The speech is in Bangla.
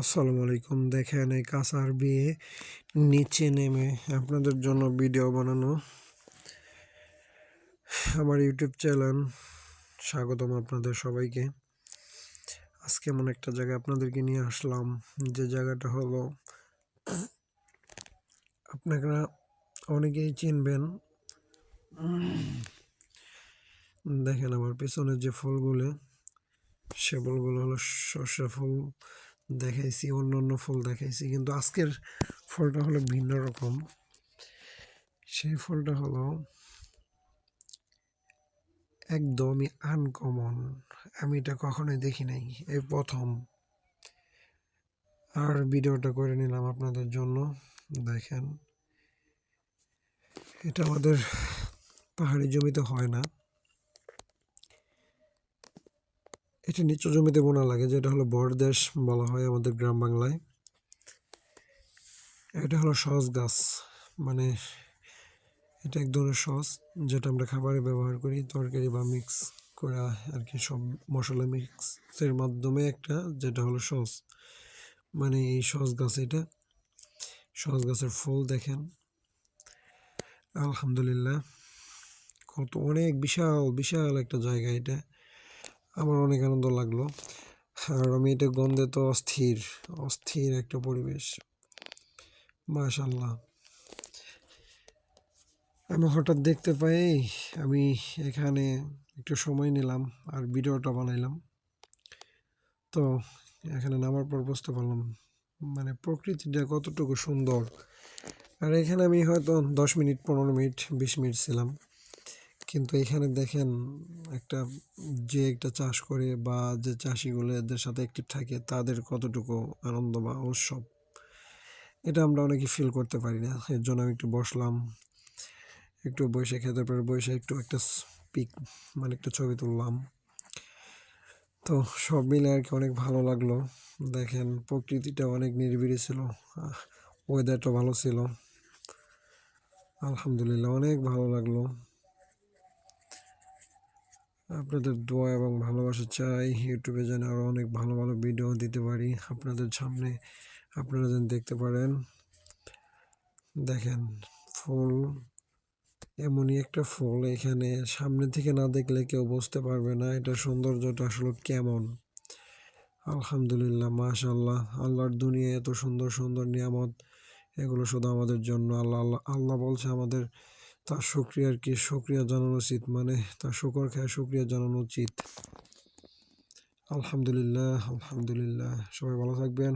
আসসালামু আলাইকুম। দেখেন এই কাঁচার বিয়ে নিচে নেমে আপনাদের জন্য ভিডিও বানানো। আমার ইউটিউব চ্যানেল স্বাগতম আপনাদের সবাইকে। আজকে এমন একটা জায়গায় আপনাদেরকে নিয়ে আসলাম। যে জায়গাটা হলো, আপনারা অনেকেই চিনবেন। দেখেন আমার পেছনের যে ফুলগুলো, সে ফুলগুলো হলো সর্ষে ফুল। দেখাইছি অন্য অন্য ফুল দেখাইছি, কিন্তু আজকের ফলটা হলো ভিন্ন রকম। সেই ফলটা হলো একদমই আনকমন আমি এটা কখনোই দেখি নাই, এই প্রথম। আর ভিডিওটা করে নিলাম আপনাদের জন্য, দেখেন। এটা আমাদের পাহাড়ি জমিতে হয় না। এটি নিচু জমিতে বোনা লাগে, যেটা হলো বরদেশ বলা হয় আমাদের গ্রাম বাংলায়। এটা হলো সস গাছ মানে এটা এক ধরনের সস যেটা আমরা খাবারে ব্যবহার করি, তরকারি বা মিক্স করা আর কি সব মশলা মিক্সের মাধ্যমে একটা, যেটা হলো সস। মানে এই সস গাছ এটা, সস গাছের ফুল দেখেন। আলহামদুলিল্লাহ, কত অনেক বিশাল বিশাল একটা জায়গা এটা। আমার অনেক আনন্দ লাগল। আর আমি এটা গন্ধে তো অস্থির অস্থির একটা পরিবেশ। মাশাল্লাহ আমি হঠাৎ দেখতে পাই আমি এখানে একটু সময় নিলাম আর ভিডিওটা বানাইলাম। তো এখানে নামার পর বুঝতে পারলাম মানে প্রকৃতিটা কতটুকু সুন্দর। আর এখানে আমি হয়তো দশ মিনিট, পনেরো মিনিট, বিশ মিনিট ছিলাম। কিন্তু এখানে দেখেন একটা যে একটা চাষ করে বা যে চাষিগুলো এদের সাথে অ্যাক্টিভ থাকে, তাদের কতটুকু আনন্দ বা উৎসব? এটা আমরা অনেকে ফিল করতে পারি না। এর জন্য আমি একটু বসলাম। একটু বসে খেতে পারে বসে একটু একটা পিক মানে একটা ছবি তুললাম। তো সব মিলে আর কি অনেক ভালো লাগল। দেখেন প্রকৃতিটা অনেক নিরিবিড়ি ছিল। ওয়েদারটা ভালো ছিল। আলহামদুলিল্লাহ অনেক ভালো লাগল। আপনাদের দোয়া এবং ভালোবাসা চাই। ইউটিউবে যেন আরও অনেক ভালো ভালো ভিডিও দিতে পারি। আপনাদের সামনে আপনারা যেন দেখতে পারেন। দেখেন, ফুল, এমনই একটা ফুল এখানে। সামনে থেকে না দেখলে কেউ বুঝতে পারবে না এটা সৌন্দর্যটা আসলে কেমন। আলহামদুলিল্লাহ মাশাল্লাহ আল্লাহর দুনিয়া এত সুন্দর সুন্দর নিয়ামত। এগুলো শুধু আমাদের জন্য। আল্লাহ আল্লাহ আল্লাহ বলছে আমাদের তার সুক্রিয়ার কি সুক্রিয়া জানানো উচিত। মানে তার শুকর খায় সুক্রিয়া জানানো উচিত। আলহামদুলিল্লাহ আলহামদুলিল্লাহ। সবাই ভালো থাকবেন।